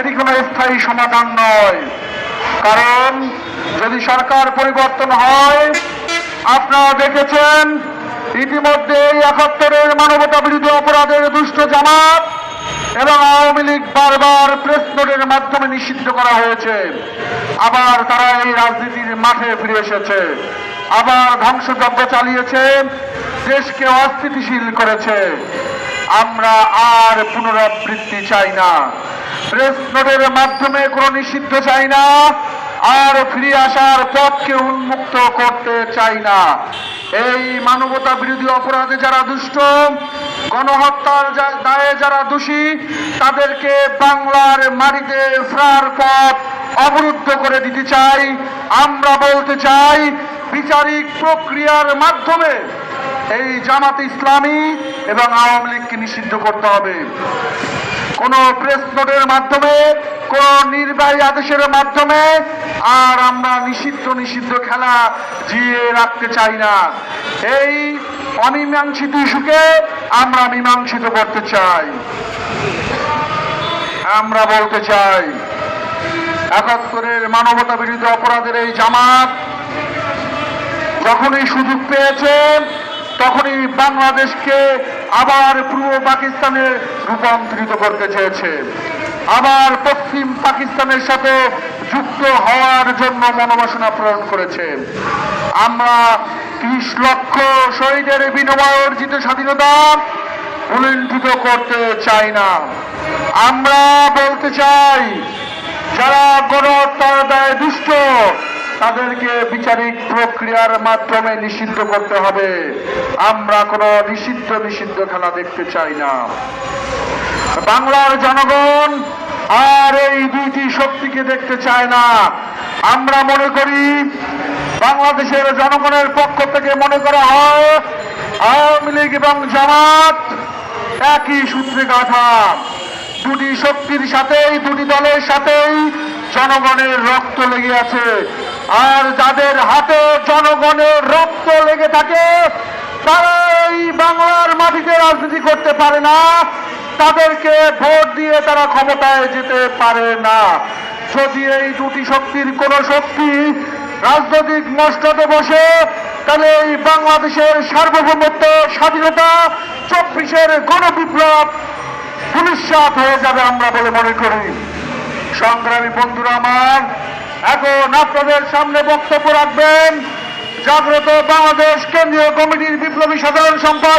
এটি কোনো স্থায়ী সমাধান নয়। কারণ যদি সরকার পরিবর্তন হয়, আপনারা দেখেছেন, ইতিমধ্যে একাত্তরের মানবতা বিরোধী অপরাধের দুষ্ট জামাত এবং আওয়ামী লীগ বারবার প্রেস নোটের মাধ্যমে নিষিদ্ধ করা হয়েছে। আবার তারা এই রাজনীতির মাঠে ফিরে এসেছে। আবার ধ্বংসযজ্ঞ চালিয়েছে, দেশকে অস্থিতিশীল করেছে। আমরা আর পুনরাবৃত্তি চাই না। প্রেস নোটের মাধ্যমে কোনো নিষিদ্ধ চাই না, আর ফিরে আসার পথকে উন্মুক্ত করতে চাই না। এই মানবতা বিরোধী অপরাধে যারা দুষ্ট, গণহত্যার দায়ে যারা দোষী, তাদেরকে বাংলার মাটিতে ফেরার পথ অবরুদ্ধ করে দিতে চাই। আমরা বলতে চাই, বিচারিক প্রক্রিয়ার মাধ্যমে এই জামাত ইসলামী এবং আওয়ামী লীগকে নিষিদ্ধ করতে হবে। কোন প্রেস নোটের মাধ্যমে, কোন নির্বাহী আদেশের মাধ্যমে আর আমরা নিষিদ্ধ নিষিদ্ধ খেলা জিয়ে রাখতে চাই না। এই অমীমাংসিত ইস্যুকে আমরা মীমাংসিত করতে চাই। আমরা বলতে চাই, একাত্তরের মানবতা বিরোধী অপরাধের এই জামাত যখনই সুযোগ পেয়েছে তখনই বাংলাদেশকে আবার পূর্ব পাকিস্তানে রূপান্তরিত করতে চেয়েছে। আবার পশ্চিম পাকিস্তানের সাথে যুক্ত হওয়ার জন্য মনোবাসনা প্রেরণ করেছে। আমরা ত্রিশ লক্ষ শহীদের বিনিময়ে অর্জিত স্বাধীনতা উলুণ্ঠিত করতে চাই না। আমরা বলতে চাই, যারা গণহত্যার দায় দুষ্ট তাদেরকে বিচারিক প্রক্রিয়ার মাধ্যমে নিষিদ্ধ করতে হবে। আমরা কোনো নিষিদ্ধ নিষিদ্ধ খেলা দেখতে চাই না। বাংলার জনগণ আর এই দুইটি শক্তিকে দেখতে চায় না। আমরা মনে করি, বাংলাদেশের জনগণের পক্ষ থেকে মনে করা হয়, আওয়ামী লীগ এবং জামাত একই সূত্রে গাঁথা। দুটি শক্তির সাথেই, দুটি দলের সাথেই জনগণের রক্ত লেগে আছে। আর যাদের হাতে জনগণের রক্ত লেগে থাকে তারা এই বাংলার মাটিতে রাজনীতি করতে পারে না। তাদেরকে ভোট দিয়ে তারা ক্ষমতায় যেতে পারে না। যদি এই দুটি শক্তির কোন শক্তি রাজনৈতিক মস্ততে বসে, তাহলে এই বাংলাদেশের সার্বভৌমত্ব, স্বাধীনতা চব্বিশের গণবিপ্লব ভবিষ্যৎ হয়ে যাবে আমরা বলে মনে করি। সংগ্রামী বন্ধুরা আমার এখন আপনাদের সামনে বক্তব্য রাখবেন জাগ্রত বাংলাদেশ কেন্দ্রীয় কমিটির বিপ্লবী সাধারণ সম্পাদক